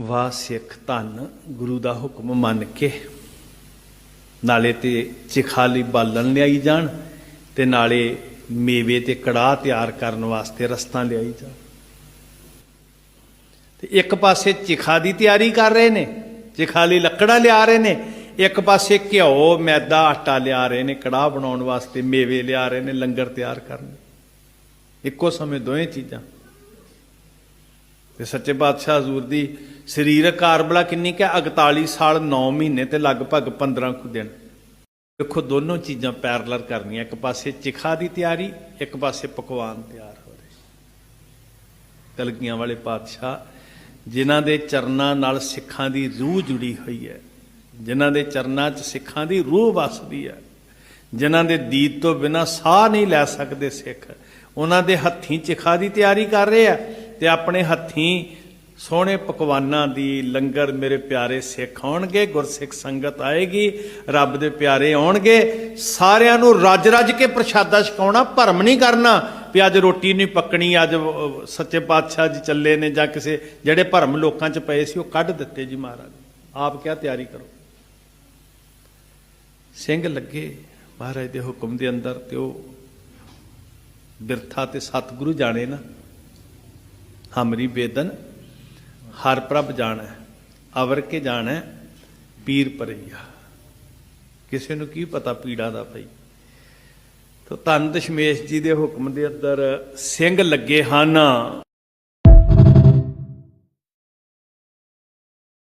ਵਾਹ ਸਿੱਖ ਧੰਨ ਗੁਰੂ ਦਾ ਹੁਕਮ ਮੰਨ ਕੇ। ਨਾਲੇ ਤੇ ਚਿਖਾਲੀ ਬਾਲਣ ਲਿਆਈ ਜਾਣ ਤੇ ਨਾਲੇ ਮੇਵੇ ਤੇ ਕੜਾਹ ਤਿਆਰ ਕਰਨ ਵਾਸਤੇ ਰਸਤਾ ਲਿਆਈ ਜਾਣ। ਤੇ ਇੱਕ ਪਾਸੇ ਚਿਖਾ ਦੀ ਤਿਆਰੀ ਕਰ ਰਹੇ ਨੇ, ਚਿਖਾਲੀ ਲੱਕੜਾਂ ਲਿਆ ਰਹੇ ਨੇ, ਇੱਕ ਪਾਸੇ ਘਿਓ, ਮੈਦਾ, ਆਟਾ ਲਿਆ ਰਹੇ ਨੇ, ਕੜਾਹ ਬਣਾਉਣ ਵਾਸਤੇ ਮੇਵੇ ਲਿਆ ਰਹੇ ਨੇ, ਲੰਗਰ ਤਿਆਰ ਕਰਨ। ਇੱਕੋ ਸਮੇਂ ਦੋਵੇਂ ਚੀਜ਼ਾਂ ਤੇ ਸੱਚੇ ਪਾਤਸ਼ਾਹ ਹਜ਼ੂਰ ਦੀ ਸਰੀਰਕ ਕਾਰਬਲਾ ਕਿੰਨੀ ਕਿ 41 ਸਾਲ 9 ਮਹੀਨੇ ਤੇ ਲਗਭਗ 15 ਕੁ ਦਿਨ। ਦੇਖੋ, ਦੋਨੋਂ ਚੀਜ਼ਾਂ ਪੈਰਲਰ ਕਰਨੀਆਂ। ਇੱਕ ਪਾਸੇ ਚਿਖਾ ਦੀ ਤਿਆਰੀ, ਇੱਕ ਪਾਸੇ ਪਕਵਾਨ ਤਿਆਰ ਹੋ ਰਹੇ। ਕਲਗੀਆਂ ਵਾਲੇ ਪਾਤਸ਼ਾਹ, ਜਿਨ੍ਹਾਂ ਦੇ ਚਰਨਾਂ ਨਾਲ ਸਿੱਖਾਂ ਦੀ ਰੂਹ ਜੁੜੀ ਹੋਈ ਹੈ, ਜਿਨ੍ਹਾਂ ਦੇ ਚਰਨਾਂ 'ਚ ਸਿੱਖਾਂ ਦੀ ਰੂਹ ਵਸਦੀ ਹੈ, ਜਿਨ੍ਹਾਂ ਦੇ ਦੀਦ ਤੋਂ ਬਿਨਾ ਸਾਹ ਨਹੀਂ ਲੈ ਸਕਦੇ ਸਿੱਖ, ਉਹਨਾਂ ਦੇ ਹੱਥੀਂ ਚਿਖਾ ਦੀ ਤਿਆਰੀ ਕਰ ਰਹੇ ਆ। ਤੇ ਆਪਣੇ ਹੱਥੀਂ ਸੋਹਣੇ ਪਕਵਾਨਾਂ ਦੀ ਲੰਗਰ ਮੇਰੇ ਪਿਆਰੇ ਸਿੱਖ ਆਉਣਗੇ, ਗੁਰਸਿੱਖ ਸੰਗਤ ਆਏਗੀ, ਰੱਬ ਦੇ ਪਿਆਰੇ ਆਉਣਗੇ। ਸਾਰਿਆਂ ਨੂੰ ਰੱਜ ਰੱਜ ਕੇ ਪ੍ਰਸ਼ਾਦਾ ਛਕਾਉਣਾ, ਭਰਮ ਨਹੀਂ ਕਰਨਾ ਵੀ ਅੱਜ ਰੋਟੀ ਨਹੀਂ ਪੱਕਣੀ, ਅੱਜ ਸੱਚੇ ਪਾਤਸ਼ਾਹ ਜੀ ਚੱਲੇ ਨੇ ਜਾਂ ਕਿਸੇ ਜਿਹੜੇ ਭਰਮ ਲੋਕਾਂ 'ਚ ਪਏ ਸੀ, ਉਹ ਕੱਢ ਦਿੱਤੇ ਜੀ ਮਹਾਰਾਜ। ਆਪ ਕਿਆ ਤਿਆਰੀ ਕਰੋ। ਸਿੰਘ ਲੱਗੇ ਮਹਾਰਾਜ ਦੇ ਹੁਕਮ ਦੇ ਅੰਦਰ ਤੇ ਉਹ ਬਿਰਥਾ ਤੇ ਸਤਿਗੁਰੂ ਜਾਣੇ ਨਾ। ਹਮਰੀ ਬੇਦਨ ਹਰ ਪ੍ਰਭ ਜਾਣੈ ਅਵਰ ਕੇ ਜਾਣੈ ਪੀਰ ਪਰਈਆ ਕਿਸੇ ਨੂੰ ਕੀ ਪਤਾ ਪੀੜਾ ਦਾ ਭਾਈ ਤੋ ਧੰਨ ਦਸ਼ਮੇਸ਼ ਜੀ ਦੇ ਹੁਕਮ ਦੇ ਅੰਦਰ ਸਿੰਘ ਲੱਗੇ ਹਨ